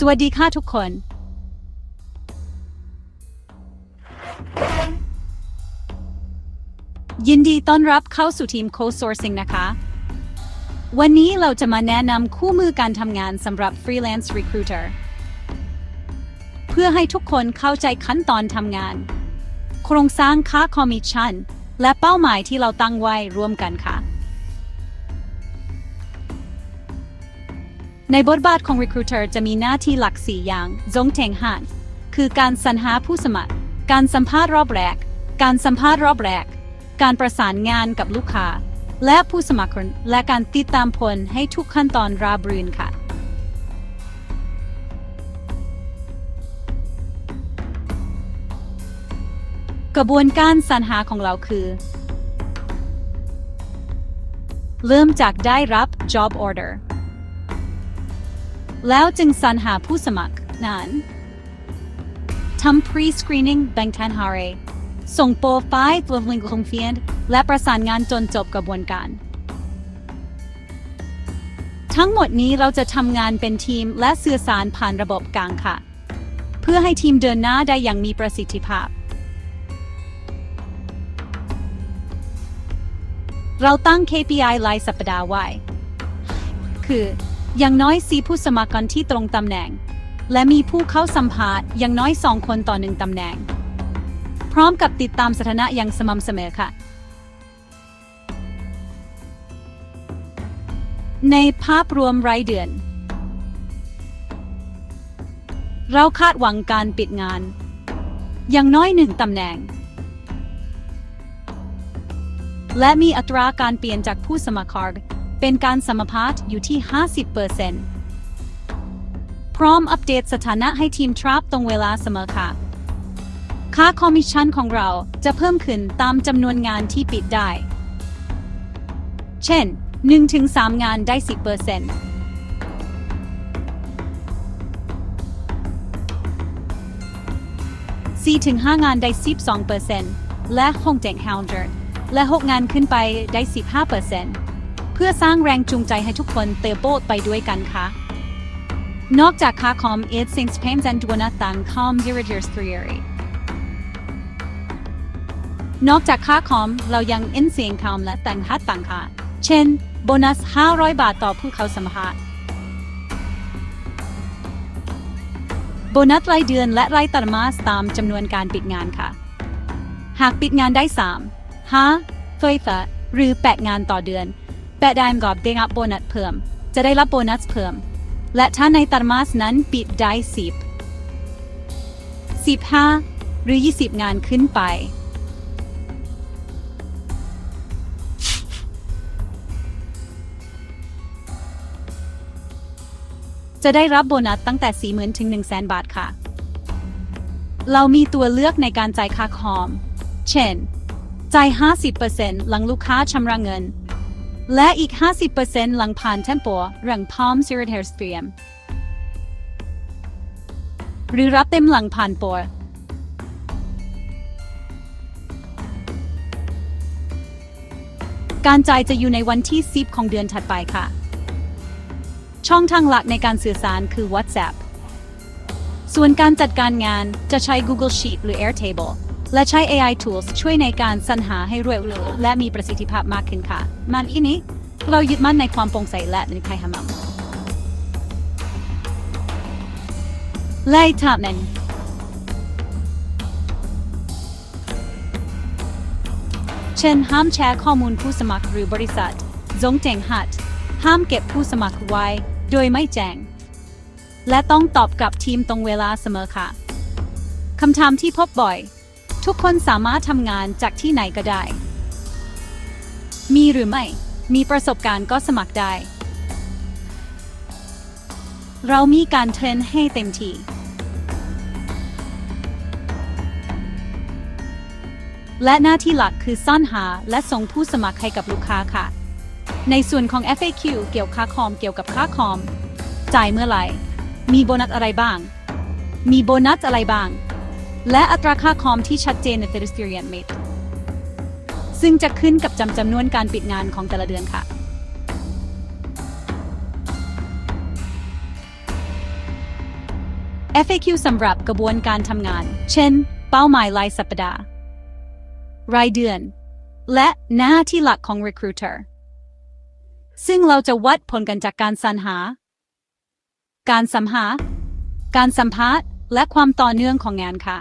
สวัสดีค่ะทุกคน ยินดีต้อนรับเข้าสู่ทีม Co-Sourcing นะคะ วันนี้เราจะมาแนะนำคู่มือการทำงานสำหรับ Freelance Recruiter เพื่อให้ทุกคนเข้าใจขั้นตอนทำงาน โครงสร้างค่าคอมมิชชั่น และเป้าหมายที่เราตั้งไว้ร่วมกันค่ะ ในบทบาทของ Recruiter จะมีหน้าที่หลัก 4 อย่างจงเทงหันคือการสรรหาผู้สมัคร การสัมภาษณ์รอบแรก การสัมภาษณ์รอบแรก การประสานงานกับลูกค้า และผู้สมัครและการติดตามผลให้ทุกขั้นตอนราบรื่นค่ะกระบวนการสรรหาของเราคือ เริ่มจากได้รับ job order แล้วจึงสรรหาผู้สมัครนั้นทำ pre-screening แบ่งทันหาเรส่งโปรไฟล์ตัวลิงก์คงเฟียนและประสานงานจนจบกระบวนการ ทั้งหมดนี้เราจะทำงานเป็นทีมและสื่อสารผ่านระบบกลางค่ะ เพื่อให้ทีมเดินหน้าได้อย่างมีประสิทธิภาพ เราตั้ง KPI รายสัปดาห์ไว้ คือ อย่างน้อยสีผู้สมัครกันที่ตรงตำแหน่ง และมีผู้เข้าสัมภาษณ์อย่างน้อยสองคนต่อหนึ่งตำแหน่ง พร้อมกับติดตามสถานะอย่างสม่ำเสมอค่ะ ในภาพรวมรายเดือน เราคาดหวังการปิดงาน อย่างน้อยหนึ่งตำแหน่ง และมีอัตราการเปลี่ยนจากผู้สมัคร เป็นการสมภาษณ์อยู่ที่ 50%พร้อมอัปเดตสถานะให้ทีมทราปตรงเวลาเสมอค่ะ ค่าคอมมิชชั่นของเราจะเพิ่มขึ้นตามจำนวนงานที่ปิดได้ เช่น 1-3 งานได้ 10% 4-5งานได้ 12%และ6เด็กฮาวเดอร์และ 6 งานขึ้นไปได้ 15% เพื่อสร้างแรงจูงใจให้ทุกคนเติบโตไปด้วยกันค่ะ นอกจากค่าคอม it seems pains and ดวนาตังคอม zero years three year นอกจากค่าคอมเรายังอินเสียงคอมและแต่งฮัดต่างค่ะ เช่น โบนัส 500 บาทต่อผู้เข้าสมภาษณ์โบนัสรายเดือนและรายตรมาสตามจำนวนการปิดงานค่ะ หากปิดงานได้ 3 5เฟยฟะหรือ 8 งานต่อเดือน แปดได้กอบได้รับโบนัสเพิ่ม จะได้รับโบนัสเพิ่ม และถ้าในตรมาสนั้นปิดได้10 15หรือ 20 งานขึ้นไป จะได้รับโบนัสตั้งแต่ 40,000 ถึง 100,000 บาทค่ะ เรามีตัวเลือกในการจ่ายค่าคอม เช่น จ่าย 50%หลังลูกค้าชำระเงิน และอีก 50%หลังผ่านเทมโปหลัง Palm s i r i t e r s t r e a m หรือรับเต็มหลังผ่านโปรการจ่ายจะอยู่ในวันที่ 10 ของเดือนถัดไปค่ะ ช่องทางหลักในการสื่อสารคือ WhatsApp ส่วนการจัดการงานจะใช้ Google Sheet หรือ Airtable และใช้ AI tools ช่วยในการสรรหาให้รวดเร็วและมีประสิทธิภาพมากขึ้นค่ะ มันอีนี้ เรายึดมั่นในความโปร่งใสและในใครหามังไล่ทับนั้นเช่นห้ามแชร์ข้อมูลผู้สมัครหรือบริษัทจงแจ้งหัด ห้ามเก็บผู้สมัครไว้ โดยไม่แจ้ง และต้องตอบกลับทีมตรงเวลาเสมอค่ะ คำถามที่พบบ่อย ทุกคนสามารถทำงานจากที่ไหนก็ได้ มีหรือไม่ มีประสบการณ์ก็สมัครได้ เรามีการเทรนให้เต็มที่ และหน้าที่หลักคือซ่อนหาและส่งผู้สมัครให้กับลูกค้าค่ะ ในส่วนของ FAQ เกี่ยวค่าคอมเกี่ยวกับค่าคอม จ่ายเมื่อไหร่ มีโบนัสอะไรบ้าง มีโบนัสอะไรบ้าง และอัตราค่าคอมที่ชัดเจนใน f e d e s t r i a n Mate ซึ่งจะขึ้นกับจำจำนวนการปิดงานของแต่ละเดือนค่ะ FAQ สำหรับกระบวนการทำงาน เช่น เป้าหมายรายสัปดาห์ รายเดือน และหน้าที่หลักของ Recruiter ซึ่งเราจะวัดผลกันจากการสรรหา การสัมหา การสัมภาษณ์ และความต่อเนื่องของงานค่ะ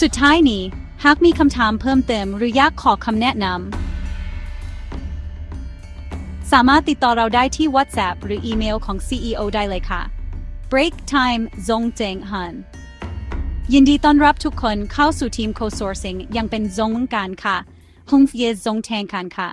สุดท้ายนี้ หากมีคำถามเพิ่มเติมหรืออยากขอคำแนะนำ สามารถติดต่อเราได้ที่ WhatsApp หรืออีเมลของ CEO ได้เลยค่ะ Break Time ซงเจงฮันยินดีต้อนรับทุกคนเข้าสู่ทีม Co-sourcing ยังเป็นซงการค่ะฮงเยซงแทงกันค่ะ